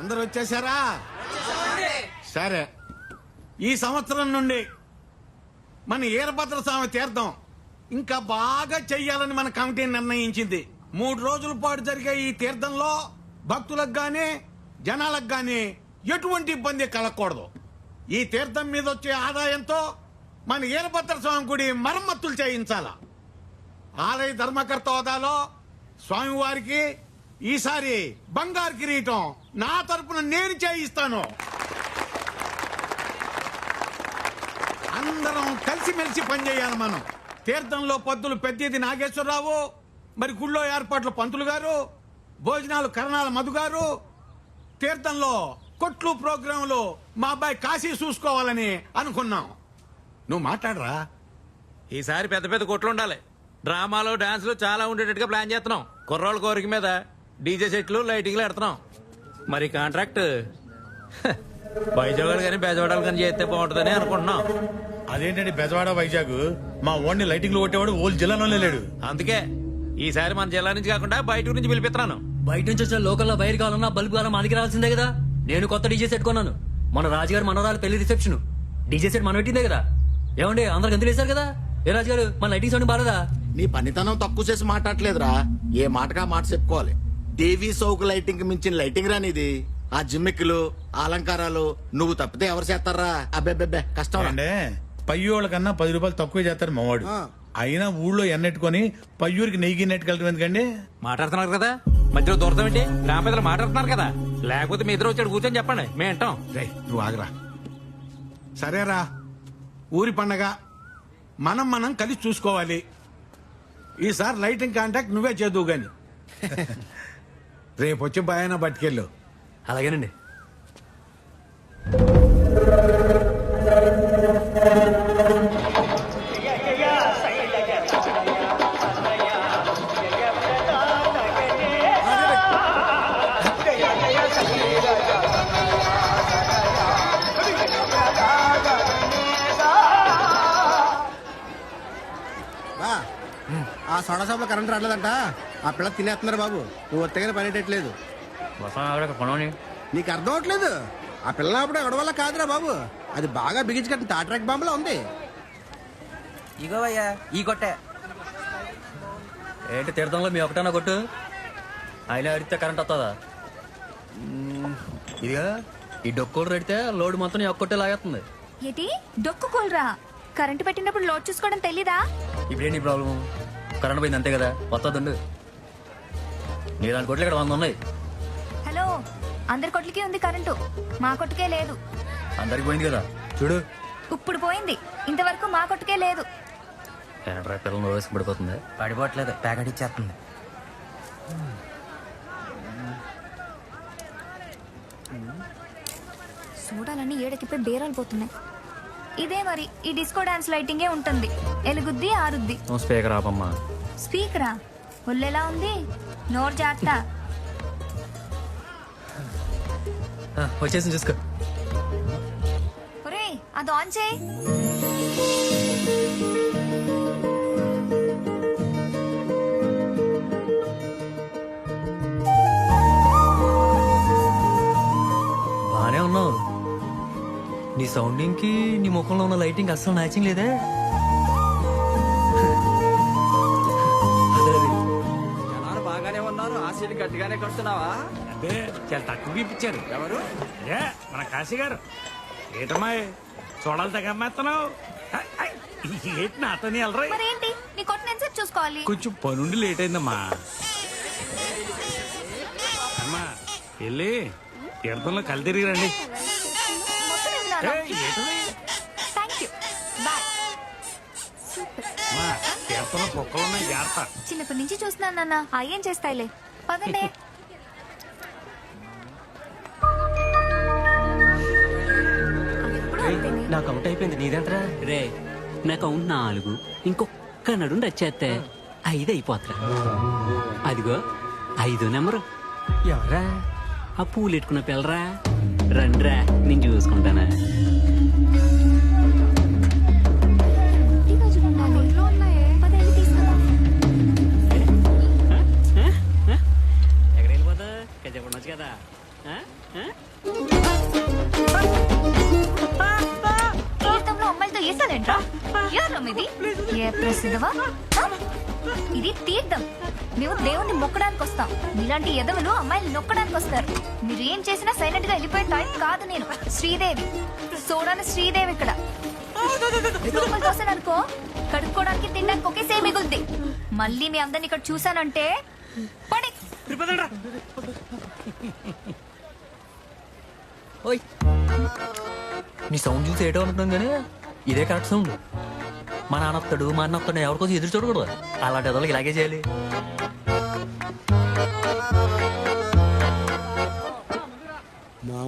అందరు వచ్చేసారా? సరే. ఈ సంవత్సరం నుండి మన ఈరభద్ర స్వామి తీర్థం ఇంకా బాగా చెయ్యాలని మన కమిటీ నిర్ణయించింది. మూడు రోజుల పాటు జరిగే ఈ తీర్థంలో భక్తులకు గాని జనాలకు గాని ఎటువంటి ఇబ్బంది కలగకూడదు. ఈ తీర్థం మీద వచ్చే ఆదాయంతో మన ఈరభద్ర స్వామి గుడి మరమ్మతులు చేయించాలా. ఆలయ ధర్మకర్త హోదాలో స్వామివారికి ఈసారి బంగారు కిరీటం నా తరపున నేను చేయిస్తాను. అందరం కలిసిమెలిసి పనిచేయాలి మనం. తీర్థంలో పద్దులు పెద్దది నాగేశ్వరరావు మరి గుళ్ళో ఏర్పాట్లు పంతులు గారు భోజనాలు కరణాల మధు గారు తీర్థంలో కొట్లు ప్రోగ్రాంలు మా అబ్బాయి కాశీ చూసుకోవాలని అనుకున్నాం. నువ్వు మాట్లాడరా? ఈసారి పెద్ద పెద్ద కొట్లు ఉండాలి. డ్రామాలు డాన్సులు చాలా ఉండేటట్టుగా ప్లాన్ చేస్తున్నాం. కుర్రోళ్ళ కోరిక మీద డీజే సెట్లు లైటింగ్లు పెడుతున్నాం. మరి కాంట్రాక్ట్ హ, బయజోగాలు కానీ బెజవాడాలు కానీ చేస్తే బాగుంటుందని అనుకుంటున్నాం. అదేంటండి బెజవాడ వైజాగ్? మా ఓడిని లైటింగ్లు కొట్టేవాడు ఓల్ జిల్లాలోనే లేడు. అందుకే ఈసారి మన జిల్లా నుంచి కాకుండా బయట నుంచి పిలిపిస్తున్నాను. బయట నుంచి వచ్చిన లోకల్లో వైర్ కావాలన్నా బల్బు కావాలన్నా మనకి రావాల్సిందే కదా. నేను కొత్త డీజే సెట్ కొన్నాను. మన రాజుగారు మనవరాలు పెళ్ళి రిసెప్షన్. డీజే సెట్ మనం పెట్టిందే కదా. ఏమండి అందరికి గంతులు వేశారు కదా? ఏ రాజుగారు మన లైటింగ్ సౌండ్ బాలేదా? నీ పనితనం తక్కువ చేసి మాట్లాడలేదురా ఏ మాటగా మాట చెప్పుకోవాలి. టీవీ సౌకు లైటింగ్ మించిన లైటింగ్ రానిది ఆ జిమ్మిక్కులు ఆ అలంకారాలు నువ్వు తప్పితే ఎవరు చేస్తారా? అబ్బెబ్బెబ్బే కష్టం రా. అంటే పయ్యోళ్ళ కన్నా పది రూపాయలు తక్కువ చేస్తారు మావాడు. అయినా ఊళ్ళో ఎన్నెట్టుకొని పయ్యూరికి నెయ్యి నెట్టుకెళ్ళటం ఎందుకండి? మాట్లాడుతున్నారు కదా? మధ్యలో దూరతం ఏంటి? గ్రామ పెద్దలు మాట్లాడుతున్నారు కదా? లేకపోతే మీ ఇద్దరు వచ్చాడు కూర్చొని చెప్పండి. మేము వింటాం. రే నువ్వు ఆగరా. సరేరా. ఊరి పండగ. మనం మనం కలిసి చూసుకోవాలి. ఈసారి లైటింగ్ కాంటాక్ట్ నువ్వే చేదువు గాని. రేపు వచ్చి బాయన పట్టుకెళ్ళు అలాగేనండి. ఆ సోడా షాప్లో కరెంట్ రావట్లేదంట. ఆ పిల్ల తినేస్తున్నారు బాబు. నువ్వు ఒత్తగానే పనిటట్లేదు నీకు అర్థం అవట్లేదు. ఆ పిల్ల అప్పుడు ఎవడ వల్ల కాదురా బాబు. అది బాగా బిగించి కట్టిన తాట్రాక్ బాంబులో ఉంది. ఇగోవయ్యా ఈ కొట్టే. ఏంటి తీర్థంలో మీ ఒకటన్నా కొట్టు? అయినా అడిగితే కరెంట్ వస్తుందా ఇదిగా? ఈ డొక్కోడు పెడితే లోడ్ మొత్తం ఒక్కొట్టే లాగేస్తుంది. ఏంటి? డొక్కు కూలరా? కరెంటు పెట్టినప్పుడు లోడ్ చూసుకోవడం తెలీదా? ఇప్పుడేంటి ప్రాబ్లం కరెంట్ పోయింది అంతే కదా? వస్తుందండు నీలాంటి కొట్లు ఇక్కడ వంద ఉన్నాయి. హలో అందరి కొట్లకి ఉంది కరెంటు. మా కొట్టుకే లేదు. అందరికి పోయింది కదా. చూడు. ఇప్పుడు పోయింది. ఇంతవరకు మా కొట్టుకే లేదు. ఏంట్రా పిల్లలు వేసుకు పడిపోతుంది పడిపోవట్లేదు ప్యాకెట్ ఇచ్చేస్తుంది. చూడాలని ఏడకిపోయి బేరాలు పోతున్నాయి. ఇదే మరి ఈ డిస్కో డాన్స్ లైటింగే ఉంటుంది. ఎలుగుద్ది ఆరుద్ది. స్పీకర్ ఆపమ్మా. స్పీకరా? ఒళ్ళెలా ఉంది? నోరు జాగ్రత్త. వచ్చేసి చూసుకో. ఒరే అది ఆన్ చేయి. బానే ఉన్నావు. నీ సౌండింగ్కి నీ ముఖంలో ఉన్న లైటింగ్ అస్సలు మ్యాచింగ్ లేదే. కొడుతున్నావా అదే చాలా తక్కువ ఇప్పించారు ఎవరు? ఏ మన కాశీ గారు. ఏటమ్మా చూడాలి తగ్గమ్మేస్తున్నావు ఏంటి నాతోని వెళ్ళరా మరేంటి? నీ చూసుకోవాలి? కొంచెం పనుండి లేట్ అయిందమ్మా. అమ్మా వెళ్ళి తీర్థంలో కళ్ళు తిరిగి రండి? థ్యాంక్ యూ బాయ్ తీర్థంలో కుక్కలు ఉన్నాయి జాగ్రత్త. చిన్నప్పటి నుంచి చూస్తున్నాను నాన్న. అయ్యేం చేస్తాయిలే? పదండి. నాకు అవుట్ అయిపోయింది. నీదెంతరా? రే నాకు అవుట్ నాలుగు. ఇంకొక్క నడు వచ్చేస్తే ఐదు అయిపోతురా అదిగో ఐదు నెంబరు. ఎవరా? ఆ పూలు ఎట్టుకున్న పిల్లరా? రండ్రా నేను చూసుకుంటానా? నొక్కడానికి వస్తారు. మీరు ఏం చేసినా సైలెంట్గా వెళ్ళిపోయే టైప్ కాదు నేను. శ్రీదేవి. చూడాలి శ్రీదేవి ఇక్కడ. లోపలికి వస్తాననుకో కడుక్కోవడానికి తినడానికి ఒకేసే మిగులుద్ది. మళ్ళీ మీ అందరిని ఇక్కడ చూసానంటే పడి. ఓయ్. నీ సౌండ్ చూసి ఏటో అనుకున్నాం కానీ ఇదే కరెక్ట్ సౌండ్ మా నాన్న వస్తాడు మా అన్న వస్తాడు ఎవరికోసం ఎదురు చూడకూడదు. అలాంటి ఎదలకి ఇలాగే చేయాలి.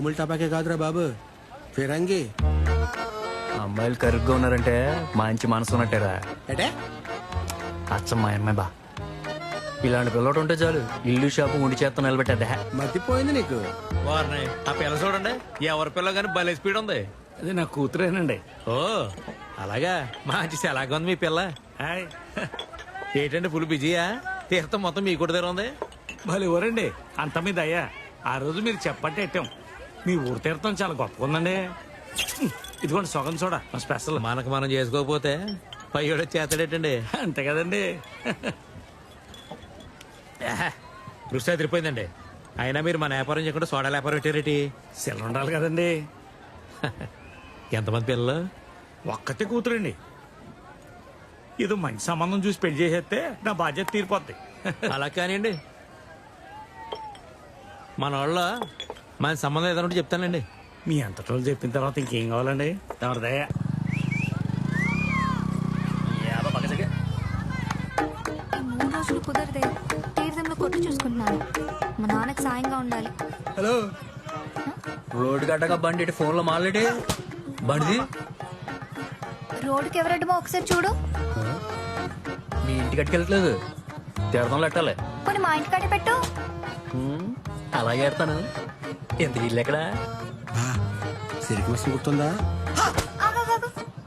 మామూలు టపాకే కాదురా బాబు. ఫిరంగి అమ్మాయిలు కరుగ్గా ఉన్నారంటే మంచి మనసు ఉన్నట్టేరా. అంటే అచ్చం మా అమ్మాయి బా. ఇలాంటి పిల్లడు ఉంటే చాలు ఇల్లు షాపు ఉండి చేత్తో నిలబెట్టేద్దా. మతిపోయింది నీకు. ఆ పిల్ల చూడండి? ఎవరి పిల్ల కానీ భలే స్పీడ్ ఉంది. అది నా కూతురేనండి. ఓ అలాగా? మంచి ఎలాగ ఉంది మీ పిల్ల. హాయ్. ఏంటండి ఫుల్ బిజీయా? తీర్థం మొత్తం మీ కూడా దగ్గర ఉంది? భలే ఊరండి. అంత మీద అయ్యా. ఆ రోజు మీరు చెప్పట్టు ఎట్టాం? మీ ఊరు తీర్థం చాలా గొప్పగా ఉందండి ఇదిగోండి సొగం చూడ మా స్పెషల్. మనకు మనం చేసుకోకపోతే పయ్యోడు చేస్తాడేటండి? అంతే కదండి. కృషి అదిరిపోయిందండి. అయినా మీరు మన వ్యాపారం చేయకుండా సోడా వ్యాపారం పెట్టారేటి? సెల్ ఉండాలి కదండి. ఎంతమంది పిల్లలు? ఒక్కతే కూతురండి. ఇది మంచి సంబంధం చూసి పెళ్ళి చేసేస్తే నా బాధ్యత తీరిపోద్ది. అలా కానివ్వండి మన వాళ్ళ మన సంబంధం ఏదైనా ఉంటే చెప్తానండి మీ అంతటోళ్ళు చెప్పిన తర్వాత ఇంకేం కావాలండి? ఎవరిదయ్యా ఈ మూడు రోజులు కుదరదే. తీర్థంలో కొట్టు చూసుకుంటున్నాను. మా నాన్నకి సాయంగా ఉండాలి. హలో. రోడ్డు గడ్డగా బండి ఇటు ఫోన్లో మాట్లాడి బండిది? రోడ్డుకి ఎవరడ్డమో ఒకసారి చూడు. కట్టుకెళ్ళట్లేదు తీర్థంలో పెట్టాలి కొన్ని మా పెట్టు. హ్మ్, అలాగే ఎడతాను. ఎంత ఇల్లు ఎక్కడ? సిరికి మిషన్ గుర్తుందా.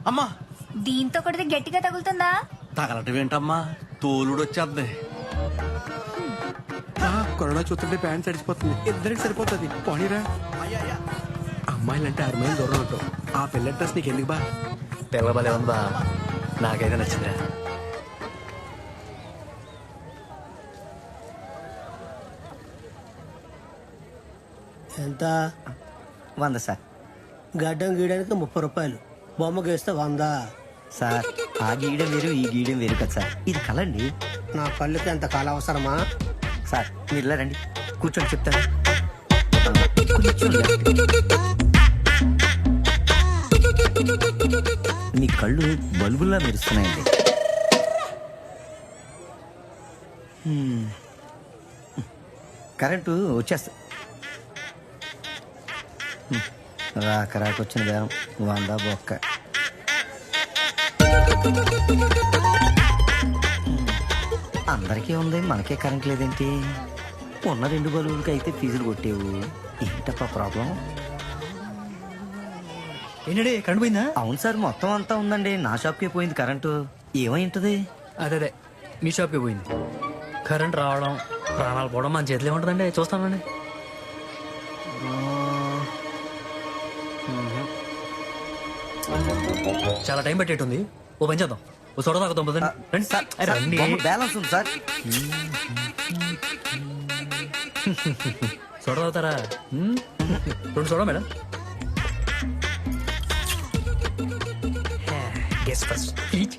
అమ్మా! దీంతో కొడితే గట్టిగా తగులుతుందా? తగలటం ఏంటమ్మా? తోలుడు వచ్చేద్ది. ఆ, కరోనా చూస్తుంటే ప్యాంట్ తడిచిపోతుంది ఇద్దరికి సరిపోతుంది. పోనీరా. అమ్మాయిలంటే ఆరు మైలు దూరం ఉంటావు. ఆ పిల్ల డ్రెస్ నీకు ఎందుకు బా? తెల్ల బలే ఉందా? నాకైతే నచ్చిందిరా. ఎంత? వంద సార్. గడ్డం గీయడానికి ముప్పై రూపాయలు. బొమ్మ గీస్తే వంద. సార్ ఆ గీయడం వేరు ఈ గీయడం వేరు కదా సార్. ఇది కలండి. నా కళ్ళుకి ఎంత కాలం అవసరమా? సార్ మీరు రండి. కూర్చొని చెప్తాను. మీ కళ్ళు బల్బుల్లా మెరుస్తున్నాయండి. కరెంటు వచ్చేస్తా. రాక రాక వచ్చిన బేరం వంద బొక్క. అందరికీ ఉంది మనకే కరెంట్ లేదేంటి? ఉన్న రెండు బలువులకి అయితే ఫీజులు కొట్టేవు. ఏంటప్పా ప్రాబ్లం ఏంటండి కరెంట్ పోయిందా? అవును సార్ మొత్తం అంతా ఉందండి. నా షాప్కే పోయింది కరెంటు ఏమై ఉంటది అదే అదే. మీ షాప్కి పోయింది. కరెంట్ రావడం ప్రాణాలు పోవడం మన చేతిలో ఉంటుందండి. చూస్తానండి చాలా టైం పెట్టేట్టుంది. ఓ పని చేద్దాం. ఓ సొడ తాగుతాం పదండి. రండి. సార్ రండి. బ్యాలెన్స్ ఉంది సార్. సొడ తాగుతారా? రెండు సొడ మేడం. గెస్ ఫస్ట్ ఈచ్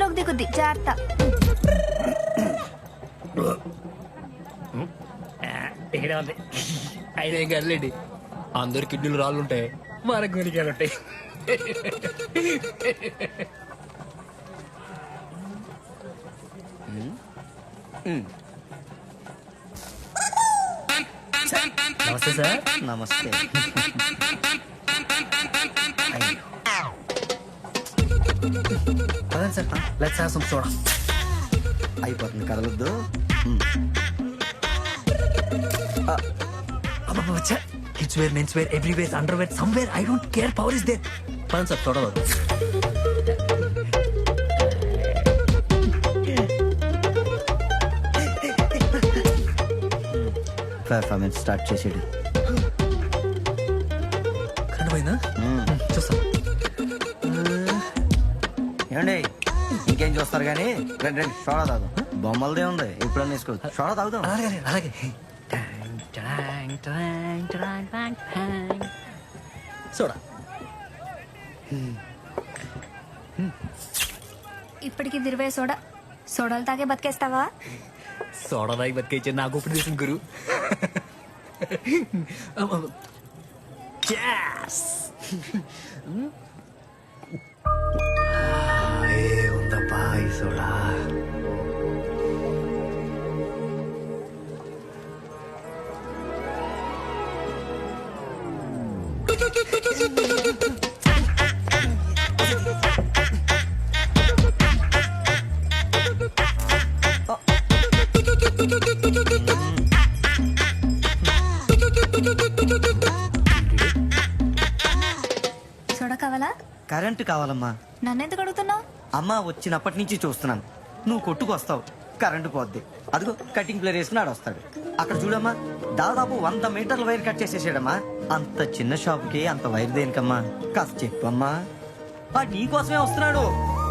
గొంతులోకి దిగుద్ది. జాగ్రత్త. ఇక్కడ ఉంది? ఆయన ఏం కదలేండి అందరు కిడ్నీలు రాళ్ళు ఉంటాయి మన గురికాయలు ఉంటాయి నమస్తే సార్. నమస్తే. పదండి sir let's have some soda. అయిపోతుంది కదలొద్దు. మ్. ఆ, kids wear men's wear everywhere under wear somewhere I don't care power is there పని సార్ పెర్ఫార్మెన్స్ స్టార్ట్ చేసేడు. కరెంట్ ఇంకేం చూస్తారు కానీ రండి రండి సోడా తాగుదాం బొమ్మలదే ఉంది ఎప్పుడన్నా వేసుకోవచ్చు సోడా తాగుదాం. అలాగే అలాగే చూడ ఇప్పటికి ఇరవై సోడా. సోడాలు తాగే బతికేస్తావా? సోడా దాగి బతికైతే నాకు ఇప్పుడు తీసిన గురు. Yes! కావాలా కరెంట్ కావాలమ్మా. నన్నెందుకు అడుగుతున్నావు? అమ్మ వచ్చినప్పటి నుంచి చూస్తున్నాను. నువ్వు కొట్టుకొస్తావు. కరెంటు పోద్ది. అదిగో కటింగ్ ప్లేర్ ఆడు వస్తాడు అక్కడ చూడమ్మా దాదాపు వంద మీటర్ల వైర్ కట్ చేసేసాడమ్మా. అంత చిన్న షాప్కి అంత వైర్ దేనికమ్మా? కాస్త చెప్పమ్మా. ఆ నీకోసమే వస్తున్నాడు.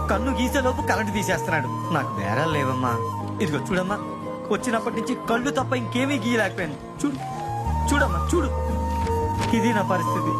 కన్ను గీసేలోపు కరెంటు తీసేస్తున్నాడు. నాకు బేరాలు లేవమ్మా. ఇదిగో చూడమ్మా వచ్చినప్పటి నుంచి కళ్ళు తప్ప ఇంకేమీ గీయలేకపోయాను చూడు చూడమ్మా చూడు. ఇది నా పరిస్థితి.